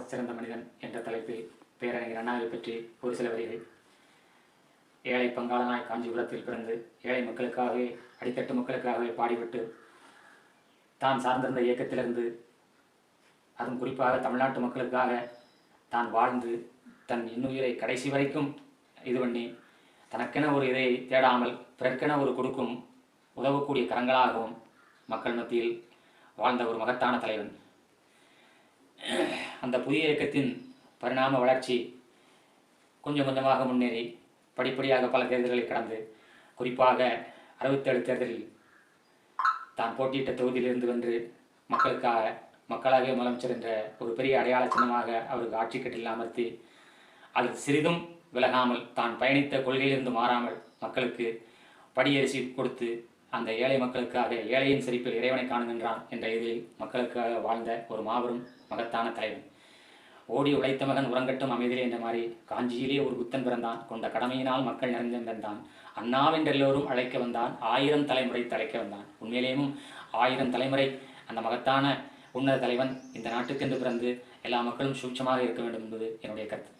சிறந்த மனிதன் என்ற தலைப்பில் பேரறிஞர் அண்ணாவை பற்றி ஒரு சில வரிகள். ஏழை பங்காளனாய் காஞ்சிபுரத்தில் பிறந்து ஏழை மக்களுக்காகவே அடித்தட்டு மக்களுக்காகவே பாடிவிட்டு தான் சார்ந்திருந்த இயக்கத்திலிருந்து அதுவும் குறிப்பாக தமிழ்நாட்டு மக்களுக்காக தான் வாழ்ந்து தன் இன்னுயிரை கடைசி வரைக்கும் இது பண்ணி தனக்கென ஒரு இதை தேடாமல் பிறர்க்கென ஒரு கொடுக்கும் உதவக்கூடிய கரங்களாகவும் மக்கள் மத்தியில் வாழ்ந்த ஒரு மகத்தான தலைவன். அந்த புதிய இயக்கத்தின் பரிணாம வளர்ச்சி கொஞ்சம் கொஞ்சமாக முன்னேறி படிப்படியாக பல தேர்தல்களை கடந்து குறிப்பாக அறுபத்தேழு தேர்தலில் தான் போட்டியிட்ட தொகுதியிலிருந்து வென்று மக்களுக்காக மக்களாகவே முதலமைச்சர் என்ற ஒரு பெரிய அடையாள சின்னமாக அவருக்கு ஆட்சி கட்டில் அமர்த்தி அதில் சிறிதும் விலகாமல் தான் பயணித்த கொள்கையிலிருந்து மாறாமல் மக்களுக்கு படியரிசி கொடுத்து அந்த ஏழை மக்களுக்காக ஏழையின் சிரிப்பில் இறைவனை காணுகின்றான் என்ற இதில் மக்களுக்காக வாழ்ந்த ஒரு மாபெரும் மகத்தான தலைவன். ஓடி உழைத்த மகன் உறங்கட்டும் அமைதிலே என்ற மாதிரி காஞ்சியிலே ஒரு புத்தன் பிறந்தான். கொண்ட கடமையினால் மக்கள் நிறைந்திருந்தான் அண்ணாவென்றெல்லோரும் அழைக்க வந்தான். ஆயிரம் தலைமுறை தலைக்க வந்தான். உண்மையிலேயும் ஆயிரம் தலைமுறை அந்த மகத்தான உன்னத தலைவன் இந்த நாட்டுக்கென்று பிறந்து எல்லா மக்களும் சூட்சமாக இருக்க வேண்டும் என்பது என்னுடைய கருத்து.